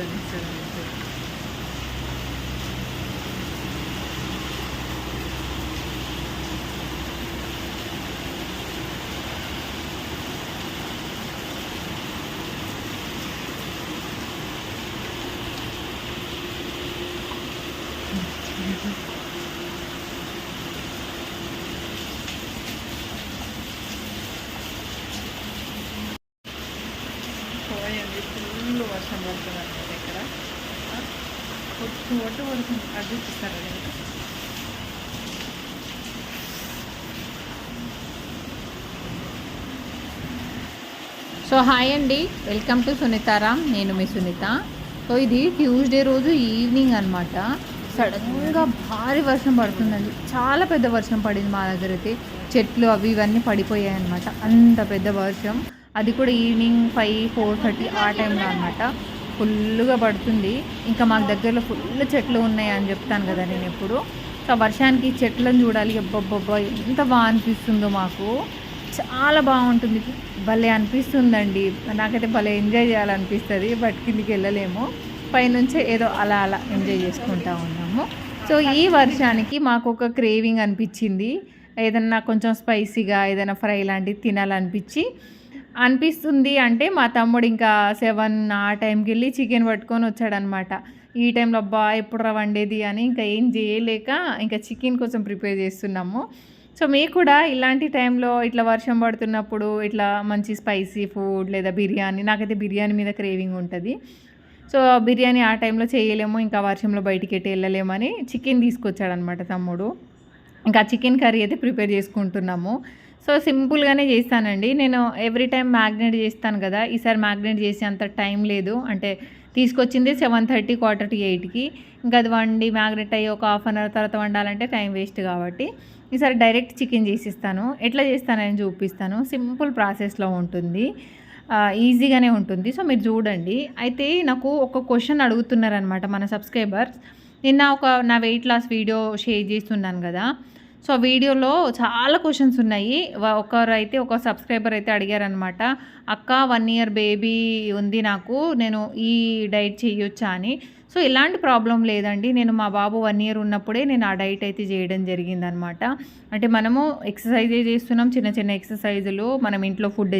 చూడండి చూడండి చూడండి. పోయండి ఫుల్ వర్షం పడుతుంది అన్నమాట ఇక్కడ ఆ, కొట్టు పడుతుంది? అది సో హాయ్ అండి. Welcome to Sunitharam. నేను మీ సునీత. సో ఇది ట్యూస్డే రోజు ఈవినింగ్ అనమాట సడన్గా భారీ వర్షం పడుతుందండి. చాలా పెద్ద వర్షం పడింది మా దగ్గర అయితే. చెట్లు అవి ఇవన్నీ పడిపోయాయి అనమాట అంత పెద్ద వర్షం. అది కూడా ఈవినింగ్ ఫైవ్ ఫోర్ థర్టీ ఆ టైంలో అనమాట ఫుల్గా పడుతుంది. ఇంకా మాకు దగ్గరలో ఫుల్ చెట్లు ఉన్నాయి అని చెప్తాను కదా నేను ఎప్పుడు. సో వర్షానికి చెట్లను చూడాలి. అబ్బబ్బబ్బా ఎంత బాగా అనిపిస్తుందో మాకు. చాలా బాగుంటుంది. భలే అనిపిస్తుందండి. నాకైతే భలే ఎంజాయ్ చేయాలనిపిస్తుంది బట్ కిందికి వెళ్ళలేము. పైనుంచి ఏదో అలా అలా ఎంజాయ్ చేసుకుంటా ఉన్నాము. సో ఈ వర్షానికి మాకు ఒక క్రేవింగ్ అనిపించింది. ఏదన్నా కొంచెం స్పైసీగా ఏదైనా ఫ్రై లాంటివి తినాలనిపించి అనిపిస్తుంది అంటే మా తమ్ముడు ఇంకా సెవెన్ ఆ టైంకి వెళ్ళి చికెన్ పట్టుకొని వచ్చాడనమాట. ఈ టైంలో అబ్బా ఎప్పుడు రా వండేది అని ఇంకా ఏం చేయలేక ఇంకా చికెన్ కోసం ప్రిపేర్ చేస్తున్నాము. సో మీకు కూడా ఇలాంటి టైంలో ఇట్లా వర్షం పడుతున్నప్పుడు ఇట్లా మంచి స్పైసీ ఫుడ్ లేదా బిర్యానీ నాకైతే బిర్యానీ మీద క్రేవింగ్ ఉంటుంది. సో బిర్యానీ ఆ టైంలో చేయలేము ఇంకా వర్షంలో బయటికి ఎట్టి వెళ్ళలేమని చికెన్ తీసుకొచ్చాడనమాట తమ్ముడు. ఇంకా చికెన్ కర్రీ అయితే ప్రిపేర్ చేసుకుంటున్నాము. సో సింపుల్గానే చేస్తానండి. నేను ఎవ్రీ టైం మ్యాగ్నేట్ చేస్తాను కదా ఈసారి మ్యాగ్నేట్ చేసే అంత టైం లేదు. అంటే తీసుకొచ్చింది సెవెన్ థర్టీ క్వార్టర్ టు ఎయిట్కి. ఇంకా అది వండి మ్యాగ్నెట్ అయ్యి ఒక హాఫ్ అన్ అవర్ తర్వాత వండాలంటే టైం వేస్ట్ కాబట్టి ఈసారి డైరెక్ట్ చికెన్ చేసిస్తాను. ఎట్లా చేస్తానని చూపిస్తాను. సింపుల్ ప్రాసెస్లో ఉంటుంది. ఈజీగానే ఉంటుంది. సో మీరు చూడండి. అయితే నాకు ఒక క్వశ్చన్ అడుగుతున్నారనమాట మన సబ్స్క్రైబర్స్. నిన్న ఒక నా వెయిట్ లాస్ వీడియో షేర్ చేస్తున్నాను కదా. సో ఆ వీడియోలో చాలా క్వశ్చన్స్ ఉన్నాయి. ఒకరు అయితే ఒక సబ్స్క్రైబర్ అయితే అడిగారనమాట అక్క వన్ ఇయర్ బేబీ ఉంది నాకు నేను ఈ డైట్ చేయొచ్చా? అని. సో ఎలాంటి ప్రాబ్లం లేదండి. నేను మా బాబు వన్ ఇయర్ ఉన్నప్పుడే నేను ఆ డైట్ అయితే చేయడం జరిగిందనమాట అంటే మనము ఎక్సర్సైజ్ చేస్తున్నాం. చిన్న చిన్న ఎక్సర్సైజులు మనం ఇంట్లో ఫుడ్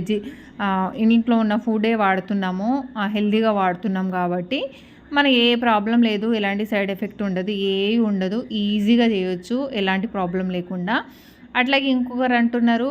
ఇంట్లో ఉన్న ఫుడే వాడుతున్నాము. హెల్తీగా వాడుతున్నాం కాబట్టి. మన ఏ ప్రాబ్లం లేదు ఎలాంటి సైడ్ ఎఫెక్ట్ ఉండదు ఏ ఉండదు ఈజీగా చేయొచ్చు ఎలాంటి ప్రాబ్లం లేకుండా. అట్లాగే ఇంకొకరు అంటున్నారు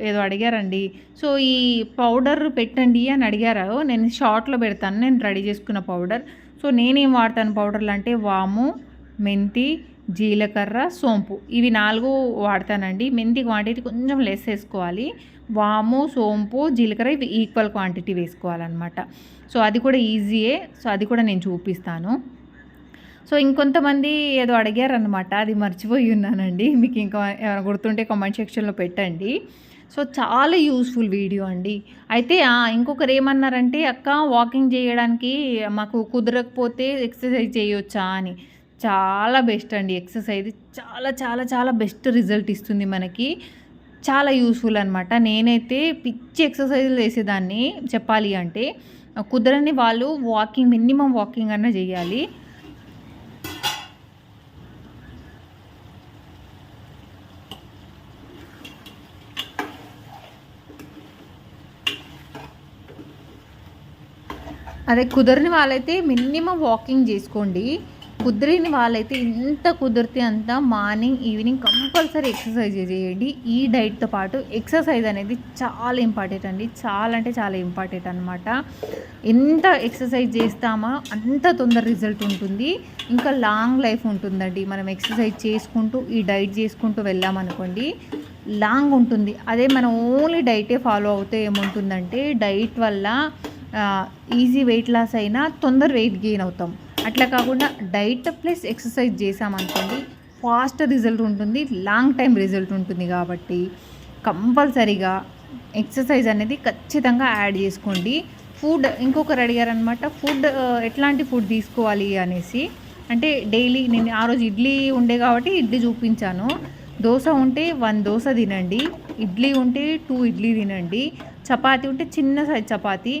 ఏదో అడిగారండి. సో ఈ పౌడర్ పెట్టండి అని అడిగారు. నేను షార్ట్లో పెడతాను నేను రెడీ చేసుకున్న పౌడర్. సో నేనేం వాడతాను పౌడర్లు అంటే వాము మెంతి జీలకర్ర సోంపు. ఇవి నాలుగు వాడతానండి. మెంతి క్వాంటిటీ కొంచెం లెస్ వేసుకోవాలి. వాము సోంపు జీలకర్ర ఇవి ఈక్వల్ క్వాంటిటీ వేసుకోవాలన్నమాట. సో అది కూడా ఈజీయే. సో అది కూడా నేను చూపిస్తాను. సో ఇంకొంతమంది ఏదో అడిగారనమాట అది మర్చిపోయి ఉన్నానండి. మీకు ఇంకా ఏమైనా గుర్తుంటే కామెంట్ సెక్షన్లో పెట్టండి. సో చాలా యూస్ఫుల్ వీడియో అండి. అయితే ఇంకొకరు ఏమన్నారంటే అక్క వాకింగ్ చేయడానికి మాకు కుదరకపోతే ఎక్సర్సైజ్ చేయొచ్చా? అని. చాలా బెస్ట్ అండి. ఎక్సర్సైజ్ చాలా చాలా చాలా బెస్ట్ రిజల్ట్ ఇస్తుంది మనకి. చాలా యూస్ఫుల్ అనమాట నేనైతే పిచ్చి ఎక్సర్సైజులు చేసేదాన్ని చెప్పాలి అంటే కుదరని వాళ్ళు వాకింగ్ మినిమం వాకింగ్ అన్న చేయాలి. అదే కుదరని వాళ్ళైతే మినిమం వాకింగ్ చేసుకోండి. కుదిరిన వాళ్ళైతే ఎంత కుదిరితే అంత మార్నింగ్ ఈవినింగ్ కంపల్సరీ ఎక్సర్సైజ్ చేయండి. ఈ డైట్తో పాటు ఎక్సర్సైజ్ అనేది చాలా ఇంపార్టెంట్ అండి. చాలా అంటే చాలా ఇంపార్టెంట్ అనమాట ఎంత ఎక్సర్సైజ్ చేస్తామో అంత తొందర రిజల్ట్ ఉంటుంది. ఇంకా లాంగ్ లైఫ్ ఉంటుందండి. మనం ఎక్సర్సైజ్ చేసుకుంటూ ఈ డైట్ చేసుకుంటూ వెళ్ళామనుకోండి లాంగ్ ఉంటుంది. అదే మనం ఓన్లీ డైటే ఫాలో అవుతే ఏముంటుందంటే డైట్ వల్ల ఈజీ వెయిట్ లాస్ అయినా తొందర వెయిట్ గెయిన్ అవుతాం. అట్లా కాకుండా డైట్ ప్లస్ ఎక్సర్సైజ్ చేసామనుకోండి ఫాస్ట్ రిజల్ట్ ఉంటుంది లాంగ్ టైం రిజల్ట్ ఉంటుంది కాబట్టి కంపల్సరీగా ఎక్సర్సైజ్ అనేది ఖచ్చితంగా యాడ్ చేసుకోండి. ఫుడ్ ఇంకొకరు అడిగారనమాట ఫుడ్ ఎట్లాంటి ఫుడ్ తీసుకోవాలి అనేసి. అంటే డైలీ నేను ఆ రోజు ఇడ్లీ ఉండే కాబట్టి ఇడ్లీ చూపించాను. దోశ ఉంటే వన్ దోశ తినండి ఇడ్లీ ఉంటే టూ ఇడ్లీ తినండి చపాతి ఉంటే చిన్న సైజ్ చపాతి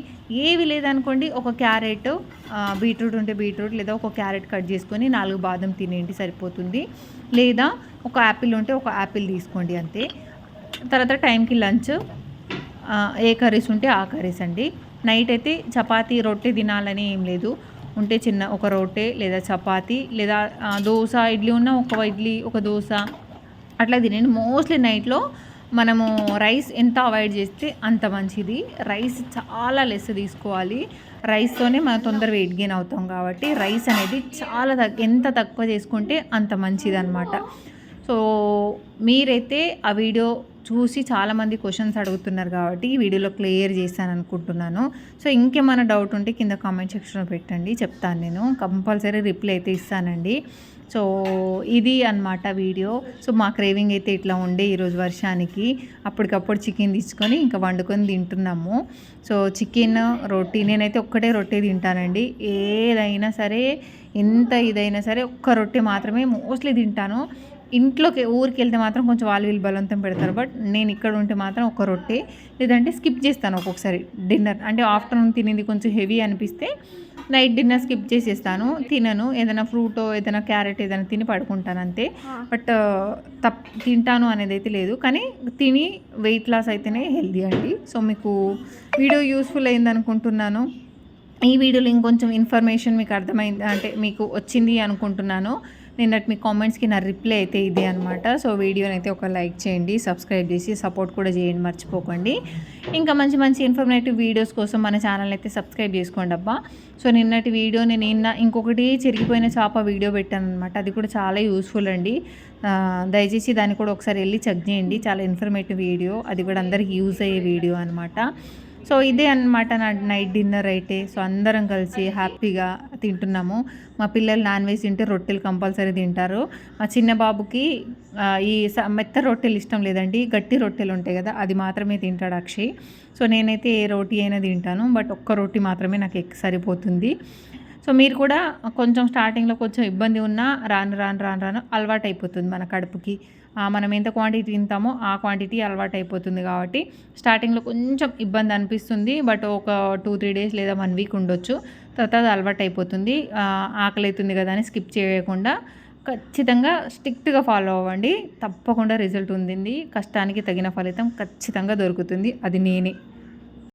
ఏవి లేదనుకోండి ఒక క్యారెట్ బీట్రూట్ ఉంటే బీట్రూట్ లేదా ఒక క్యారెట్ కట్ చేసుకొని నాలుగు బాదం తినేయండి సరిపోతుంది. లేదా ఒక యాపిల్ ఉంటే ఒక యాపిల్ తీసుకోండి అంతే. తర్వాత టైంకి లంచ్ ఏ కర్రీస్ ఉంటే ఆ కర్రీస్ అండి. నైట్ అయితే చపాతీ రొట్టె తినాలని ఏం లేదు. ఉంటే చిన్న ఒక రొట్టె లేదా చపాతి లేదా దోశ ఇడ్లీ ఉన్న ఒక ఇడ్లీ ఒక దోశ అట్లా తినండి మోస్ట్లీ నైట్లో మనము రైస్ ఎంత అవాయిడ్ చేస్తే అంత మంచిది. రైస్ చాలా లెస్ తీసుకోవాలి. రైస్తోనే మనం తొందర వెయిట్ గెయిన్ అవుతాం కాబట్టి రైస్ అనేది చాలా తక్ ఎంత తక్కువ చేసుకుంటే అంత మంచిది అనమాట సో మీరైతే ఆ వీడియో చూసి చాలామంది క్వశ్చన్స్ అడుగుతున్నారు కాబట్టి ఈ వీడియోలో క్లియర్ చేశాను అనుకుంటున్నాను. సో ఇంకేమైనా డౌట్ ఉంటే కింద కామెంట్ సెక్షన్లో పెట్టండి. చెప్తాను నేను. కంపల్సరీ రిప్లై అయితే ఇస్తానండి. సో ఇది అన్నమాట వీడియో. సో మా క్రేవింగ్ అయితే ఇట్లా ఉండే ఈరోజు వర్షానికి. అప్పటికప్పుడు చికెన్ తీసుకొని ఇంకా వండుకొని తింటున్నాము. సో చికెన్ రొట్టి నేనైతే ఒక్కటే రొట్టె తింటానండి. ఏదైనా సరే ఎంత ఇదైనా సరే ఒక్క రొట్టె మాత్రమే మోస్ట్లీ తింటాను. ఇంట్లోకి ఊరికి వెళ్తే మాత్రం కొంచెం వాళ్ళు వీళ్ళు బలవంతం పెడతారు. బట్ నేను ఇక్కడ ఉంటే మాత్రం ఒక రొట్టె లేదంటే స్కిప్ చేస్తాను ఒక్కొక్కసారి డిన్నర్. అంటే ఆఫ్టర్నూన్ తినేది కొంచెం హెవీ అనిపిస్తే నైట్ డిన్నర్ స్కిప్ చేసేస్తాను తినను. ఏదైనా ఫ్రూటో ఏదైనా క్యారెట్ ఏదైనా తిని పడుకుంటాను అంతే. బట్ తప్ తింటాను అనేది అయితే లేదు. కానీ తిని వెయిట్ లాస్ అయితేనే హెల్దీ అండి. సో మీకు వీడియో యూస్ఫుల్ అయింది అనుకుంటున్నాను ఈ వీడియోలో ఇంకొంచెం ఇన్ఫర్మేషన్ మీకు అర్థమైంది అంటే మీకు వచ్చింది అనుకుంటున్నాను. నిన్నటి మీ కామెంట్స్కి నా రిప్లై అయితే ఇదే అనమాట సో వీడియోని అయితే ఒక లైక్ చేయండి సబ్స్క్రైబ్ చేసి సపోర్ట్ కూడా చేయండి మర్చిపోకండి. ఇంకా మంచి మంచి ఇన్ఫర్మేటివ్ వీడియోస్ కోసం మన ఛానల్ అయితే సబ్స్క్రైబ్ చేసుకోండి అబ్బా. సో నిన్నటి వీడియో నేను నిన్న ఇంకొకటి చెరిగిపోయిన చేప వీడియో పెట్టాను అనమాట అది కూడా చాలా యూస్ఫుల్ అండి. దయచేసి దాన్ని కూడా ఒకసారి వెళ్ళి చెక్ చేయండి. చాలా ఇన్ఫర్మేటివ్ వీడియో అది కూడా అందరికి యూజ్ అయ్యే వీడియో అనమాట సో ఇదే అన్నమాట నా నైట్ డిన్నర్ అయితే. సో అందరం కలిసి హ్యాపీగా తింటున్నాము. మా పిల్లలు నాన్ వెజ్ తింటే రొట్టెలు కంపల్సరీ తింటారు. మా చిన్న బాబుకి ఈ స- మెత్త రొట్టెలు ఇష్టం లేదండి. గట్టి రొట్టెలు ఉంటాయి కదా అది మాత్రమే తింటాడు అక్షయ్. సో నేనైతే ఏ రోటీ అయినా తింటాను బట్ ఒక్క రోటీ మాత్రమే నాకు ఎక్కువ సరిపోతుంది. సో మీరు కూడా కొంచెం స్టార్టింగ్లో కొంచెం ఇబ్బంది ఉన్నా రాను రాను రాను రాను అలవాటు అయిపోతుంది మన కడుపుకి. మనం ఎంత క్వాంటిటీ తింటామో ఆ క్వాంటిటీ అలవాటు అయిపోతుంది కాబట్టి స్టార్టింగ్లో కొంచెం ఇబ్బంది అనిపిస్తుంది. బట్ ఒక టూ త్రీ డేస్ లేదా వన్ వీక్ ఉండొచ్చు. తర్వాత అది అలవాటు అయిపోతుంది ఆకలి అవుతుంది కదా అని స్కిప్ చేయకుండా ఖచ్చితంగా స్ట్రిక్ట్గా ఫాలో అవ్వండి. తప్పకుండా రిజల్ట్ ఉంది కష్టానికి తగిన ఫలితం ఖచ్చితంగా దొరుకుతుంది. అది నేనే.